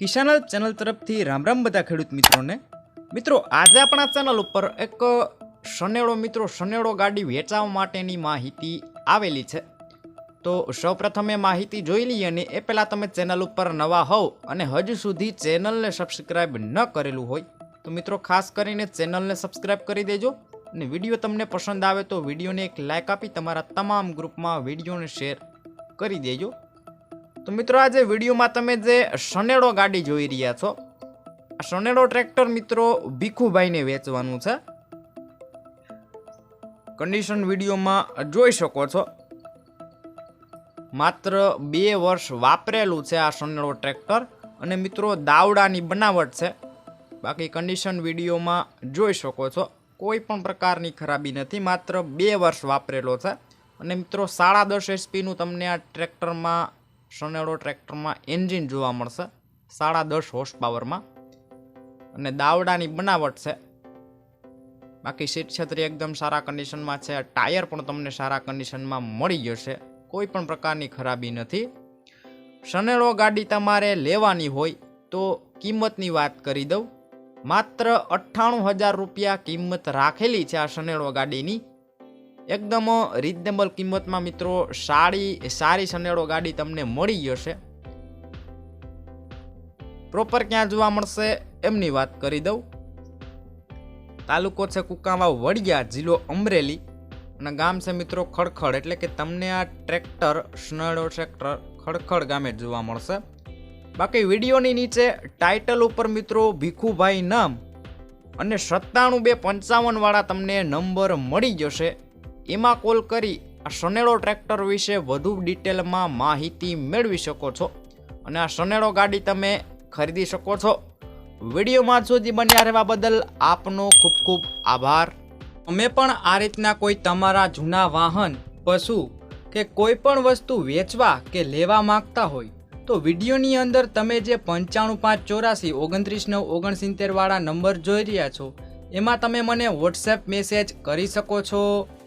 કિસાનલ channel તરફથી રામ રામ બધા ખેડૂત મિત્રોને. મિત્રો, આજે આપણા ચેનલ ઉપર એક સનેડો મિત્રો સનેડો ગાડી વેચાવા માટેની માહિતી આવેલી છે. તો સૌપ્રથમ એ માહિતી જોઈ લઈએ અને એ પહેલાં તમે ચેનલ ઉપર નવા હોવ અને હજુ સુધી ચેનલને સબસ્ક્રાઈબ ન કરેલું હોય, તો મિત્રો ખાસ કરીને ચેનલને સબસ્ક્રાઈબ કરી દેજો અને વીડિયો તમને પસંદ આવે તો વિડીયોને એક લાઇક આપી તમારા તમામ ગ્રુપમાં વિડીયોને શેર કરી દેજો. તો મિત્રો આજે વિડીયોમાં તમે જે શનેડો ગાડી જોઈ રહ્યા છો, આ શનેડો ટ્રેક્ટર મિત્રો ભીખુભાઈને વેચવાનું છે. કન્ડિશન વિડીયોમાં જોઈ શકો છો. માત્ર બે વર્ષ વાપરેલું છે આ શનેડો ટ્રેક્ટર અને મિત્રો દાવડાની બનાવટ છે. બાકી કન્ડિશન વિડીયોમાં જોઈ શકો છો. કોઈ પણ પ્રકારની ખરાબી નથી, માત્ર બે વર્ષ વાપરેલો છે. અને મિત્રો સાડા દસ એચપીનું તમને આ ટ્રેક્ટરમાં સનેડો ટ્રેક્ટરમાં એન્જિન જોવા મળશે. સાડા દસ હોર્સ પાવરમાં અને દાવડાની બનાવટ છે. બાકી સીટ છત્રી એકદમ સારા કન્ડિશનમાં છે. ટાયર પણ તમને સારા કન્ડિશનમાં મળી જશે. કોઈ પણ પ્રકારની ખરાબી નથી. સનેડો ગાડી તમારે લેવાની હોય તો કિંમતની વાત કરી દઉં. માત્ર અઠ્ઠાણું હજાર રૂપિયા કિંમત રાખેલી છે આ સનેડો ગાડીની. એકદમ રિઝનેબલ કિંમતમાં મિત્રો સારી સારી સનેડો ગાડી તમને મળી જશે. પ્રોપર ક્યાં જોવા મળશે એમની વાત કરી દઉં. તાલુકો છે કુકાવા વડિયા, જિલ્લો અમરેલી. અને ગામ છે મિત્રો ખડખડ, એટલે કે તમને આ ટ્રેક્ટર, સ્નેડો ટ્રેક્ટર ખડખડ ગામે જોવા મળશે. બાકી વિડીયોની નીચે ટાઇટલ ઉપર મિત્રો ભીખુભાઈ નામ અને સત્તાણું બે પંચાવનવાળા તમને નંબર મળી જશે. એમાં કોલ કરી આ સનેડો ટ્રેક્ટર વિશે વધુ ડિટેલમાં માહિતી મેળવી શકો છો. અને આ સનેડો ગાડી તમે ખરીદી શકો છો. વિડીયોમાં સુધી બન્યા રહેવા બદલ આપનો ખૂબ ખૂબ આભાર. અમે પણ આ રીતના કોઈ તમારા જૂના વાહન, પશુ કે કોઈ પણ વસ્તુ વેચવા કે લેવા માંગતા હોય, તો વિડીયોની અંદર તમે જે પંચાણું પાંચ ચોરાસી ઓગણત્રીસ નવ ઓગણસિત્તેરવાળા નંબર જોઈ રહ્યા છો, એમાં તમે મને વોટ્સએપ મેસેજ કરી શકો છો.